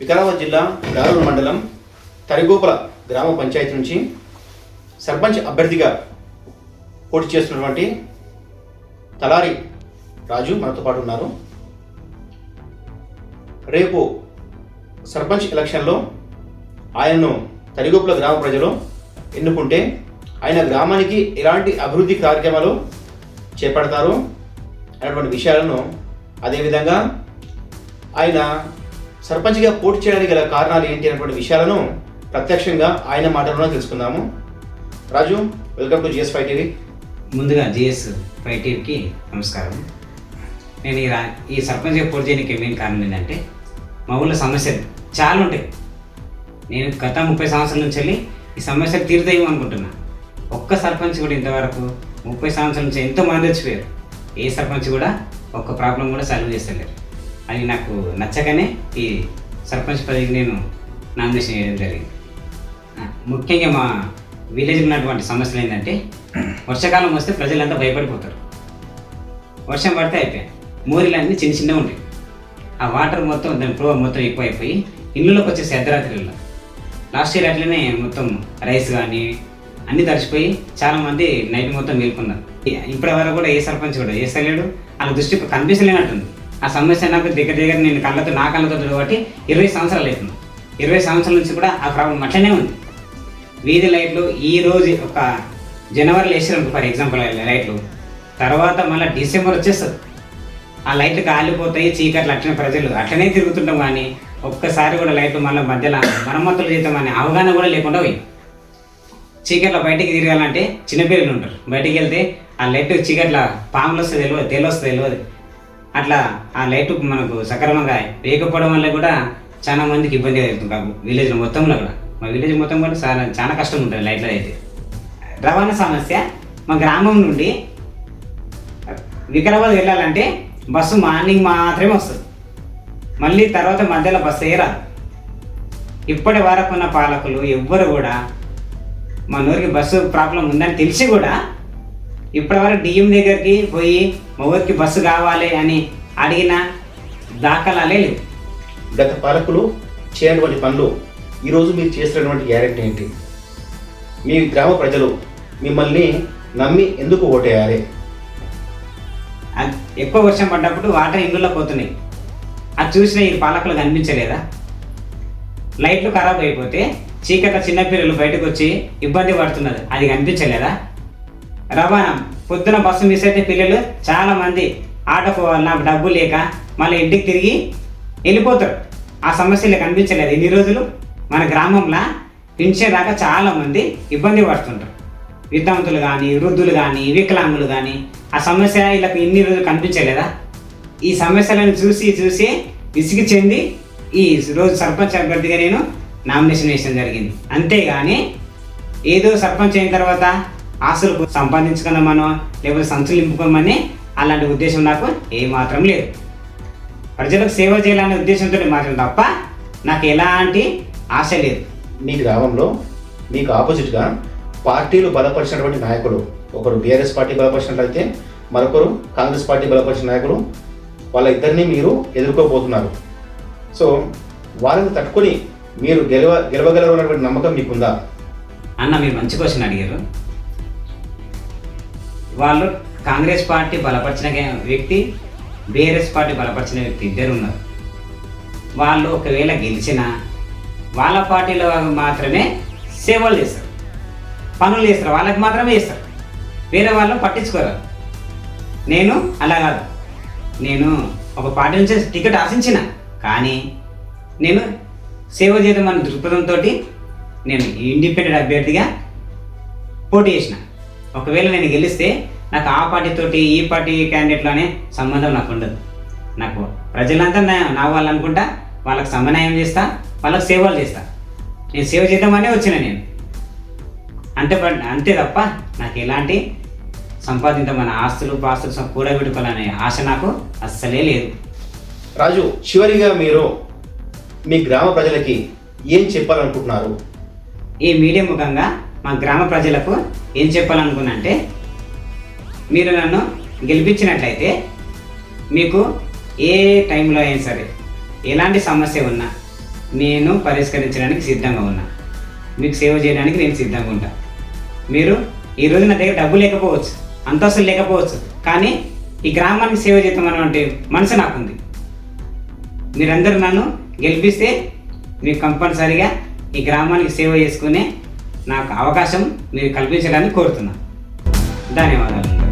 వికారాబాద్ జిల్లా దారుణ మండలం తరిగోపుల గ్రామ పంచాయతీ నుంచి సర్పంచ్ అభ్యర్థిగా పోటీ చేస్తున్నటువంటి తలారి రాజు మనతో పాటు ఉన్నారు. రేపు సర్పంచ్ ఎలక్షన్లో ఆయన్ను తరిగోపుల గ్రామ ప్రజలు ఎన్నుకుంటే ఆయన గ్రామానికి ఎలాంటి అభివృద్ధి కార్యక్రమాలు చేపడతారు అనేటువంటి విషయాలను అదేవిధంగా ఆయన సర్పంచ్గా పోటీ చేయడానికి గల కారణాలు ఏంటి అనేటువంటి విషయాలను ప్రత్యక్షంగా ఆయన మాటల్లో తెలుసుకుందాము. Raju welcome to GS five TV. ముందుగా జిఎస్ ఫైవ్ టీవీకి నమస్కారం. నేను ఈ రా ఈ సర్పంచ్గా పోటీ చేయడానికి మెయిన్ కారణం ఏంటంటే మా ఊళ్ళో సమస్యలు చాలా ఉంటాయి. నేను గత ముప్పై సంవత్సరాల నుంచి వెళ్ళి ఈ సమస్యలు తీరుతాయేమో అనుకుంటున్నా. ఒక్క సర్పంచ్ కూడా ఇంతవరకు ముప్పై సంవత్సరాల నుంచి ఎంతో మంది వచ్చిపోయారు. ఏ సర్పంచ్ కూడా ఒక్క ప్రాబ్లం కూడా సాల్వ్ చేస్తలేరు. అది నాకు నచ్చగానే ఈ సర్పంచ్ పదవికి నేను నామినేషన్ చేయడం జరిగింది. ముఖ్యంగా మా విలేజ్ ఉన్నటువంటి సమస్యలు ఏంటంటే వర్షాకాలం వస్తే ప్రజలంతా భయపడిపోతారు. వర్షం పడితే అయిపోయాయి. మోరీలు అన్నీ చిన్న చిన్నగా ఉంటాయి. ఆ వాటర్ మొత్తం దాని ఫ్లో మొత్తం ఎక్కువ అయిపోయి ఇళ్ళలోకి వచ్చేసి అర్ధరాత్రిలో లాస్ట్ ఇయర్ అట్లనే మొత్తం రైస్ కానీ అన్నీ తడిచిపోయి చాలామంది నైట్ మొత్తం మేల్కొన్నారు. ఇప్పటి వరకు కూడా ఏ సర్పంచ్ కూడా చేస్తలేడు వాళ్ళ దృష్టి కనిపించలేనట్టుంది ఆ సమస్య నాకు దగ్గర దగ్గర నేను కళ్ళతో నా కళ్ళతో కాబట్టి ఇరవై సంవత్సరాలు అవుతుంది. ఇరవై సంవత్సరాల నుంచి కూడా ఆ ప్రాబ్లం అట్లనే ఉంది. వీధి లైట్లు ఈ రోజు ఒక జనవరిలో వేసారు ఫర్ ఎగ్జాంపుల్ లైట్లు. తర్వాత మళ్ళీ డిసెంబర్ వచ్చేస్తుంది. ఆ లైట్లు కాలిపోతాయి చీకట్లు అట్లనే ప్రజలు అట్లనే తిరుగుతుంటాం కానీ ఒక్కసారి కూడా లైట్లు మళ్ళీ మధ్యలో మరమ్మతులు చేద్దామని అవగాహన కూడా లేకుండా పోయి చీకట్ల బయటికి తిరగాలంటే చిన్నపిల్లలు ఉంటారు. బయటికి వెళ్తే ఆ లైట్ చీకట్ల పాములు వస్తే తెలియదు తేలొస్తే తెలియదు. అట్లా ఆ లైట్ మనకు సక్రమంగా వేయకపోవడం వల్ల కూడా చాలా మందికి ఇబ్బంది అవుతుంది కాకు విలేజ్ మొత్తంలో కూడా. మా విలేజ్ మొత్తం కూడా చాలా చాలా కష్టం ఉంటుంది లైట్లో అయితే రవాణా సమస్య. మా గ్రామం నుండి వికారాబాద్ వెళ్ళాలంటే బస్సు మార్నింగ్ మాత్రమే వస్తుంది. మళ్ళీ తర్వాత మధ్యలో బస్సు ఏ రాదు ఇప్పటి వరకు ఉన్న పాలకులు ఎవ్వరు కూడా మా ఊరికి బస్సు ప్రాబ్లం ఉందని తెలిసి కూడా ఇప్పటి వరకు డిఎం దగ్గరికి పోయి మా ఊరికి బస్సు కావాలి అని అడిగిన దాఖలాలే లేవు. గత పాలకులు చేయనటువంటి పనులు ఈరోజు మీరు చేస్తున్నటువంటి గ్యారెంటీ ఏంటి? మీ గ్రామ ప్రజలు మిమ్మల్ని నమ్మి ఎందుకు ఓటేయాలి? ఎక్కువ వర్షం పడ్డప్పుడు వాటర్ ఇండ్లలో పోతున్నాయి. అది చూసిన ఈ పాలకులు కనిపించలేదా? లైట్లు ఖరాబ్ అయిపోతే చీకట చిన్నపిల్లలు బయటకు వచ్చి ఇబ్బంది పడుతున్నది అది కనిపించలేదా? రవాణా. పొద్దున బస్సు మిస్ అయితే పిల్లలు చాలామంది మంది ఆటోకు నాకు డబ్బు లేక మళ్ళీ ఇంటికి తిరిగి వెళ్ళిపోతారు. ఆ సమస్యలు కనిపించలేదు. ఇన్ని రోజులు మన గ్రామంలో పింఛన్ చాలామంది ఇబ్బంది పడుతుంటారు విద్యావంతులు కానీ వృద్ధులు కానీ వికలాంగులు కానీ ఆ సమస్య వీళ్ళకి ఇన్ని రోజులు కనిపించలేదా? ఈ సమస్యలను చూసి చూసి విసిగి చెంది ఈ రోజు సర్పంచ్ అభ్యర్థిగా నేను నామినేషన్ వేయడం జరిగింది. అంతేగాని ఏదో సర్పంచ్ అయిన తర్వాత ఆస్తులు సంపాదించుకుందామనో లేకపోతే సంచులు నింపుకోమని అలాంటి ఉద్దేశం నాకు ఏమాత్రం లేదు. ప్రజలకు సేవ చేయాలనే ఉద్దేశంతో మాత్రం తప్ప నాకు ఎలాంటి ఆశ లేదు. మీ గ్రామంలో మీకు ఆపోజిట్గా పార్టీలు బలపరిచినటువంటి నాయకులు ఒకరు బీఆర్ఎస్ పార్టీ బలపరిచినట్లయితే మరొకరు కాంగ్రెస్ పార్టీ బలపరిచిన నాయకులు వాళ్ళ ఇద్దరిని మీరు ఎదుర్కోబోతున్నారు. సో వాళ్ళని తట్టుకొని మీరు గెలవ గెలవగలరు అన్నటువంటి నమ్మకం మీకుందా? అన్న మీరు మంచి క్వశ్చన్ అడిగారు. వాళ్ళు కాంగ్రెస్ పార్టీ బలపరిచిన వ్యక్తి బీఆర్ఎస్ పార్టీ బలపరిచిన వ్యక్తి ఇద్దరు ఉన్నారు వాళ్ళు ఒకవేళ గెలిచినా వాళ్ళ పార్టీలో మాత్రమే సేవలు చేస్తారు. పనులు చేస్తారు. వాళ్ళకి మాత్రమే చేస్తారు. వేరే వాళ్ళు పట్టించుకోరు. నేను అలా కాదు. నేను ఒక పార్టీ నుంచి టికెట్ ఆశించిన కానీ నేను సేవ చేద్దామన్న దృక్పథంతో నేను ఇండిపెండెంట్ అభ్యర్థిగా పోటీ చేసిన. ఒకవేళ నేను గెలిస్తే నాకు ఆ పార్టీతోటి ఈ పార్టీ క్యాండిడేట్లు అనే సంబంధం నాకు ఉండదు. నాకు ప్రజలంతా నా- వాళ్ళు అనుకుంటా వాళ్ళకి సమన్వయం చేస్తా వాళ్ళకి సేవలు చేస్తా. నేను సేవ చేద్దామనే వచ్చిన నేను. అంతే అంతే తప్ప నాకు ఎలాంటి సంపాదించమన్న ఆస్తులు పాస్తులు కూడబెట్టుకోవాలనే ఆశ నాకు అస్సలే లేదు. రాజు చివరిగా మీరు మీ గ్రామ ప్రజలకి ఏం చెప్పాలనుకుంటున్నారు? ఈ మీడియా ముఖంగా మా గ్రామ ప్రజలకు ఏం చెప్పాలనుకున్నంటే మీరు నన్ను గెలిపించినట్లయితే మీకు ఏ టైంలో అయినా సరే ఎలాంటి సమస్య ఉన్నా నేను పరిష్కరించడానికి సిద్ధంగా ఉన్నా. మీకు సేవ చేయడానికి నేను సిద్ధంగా ఉంటా. మీరు ఈరోజు నా దగ్గర డబ్బు లేకపోవచ్చు అంతస్తులు లేకపోవచ్చు కానీ ఈ గ్రామానికి సేవ చేద్దాం అంటే మనసు నాకుంది. మీరందరూ నన్ను గెలిపిస్తే మీకు కంపల్సరిగా ఈ గ్రామానికి సేవ చేసుకునే నాకు అవకాశం మీరు కల్పించడానికి కోరుతున్నాను ధన్యవాదాలు.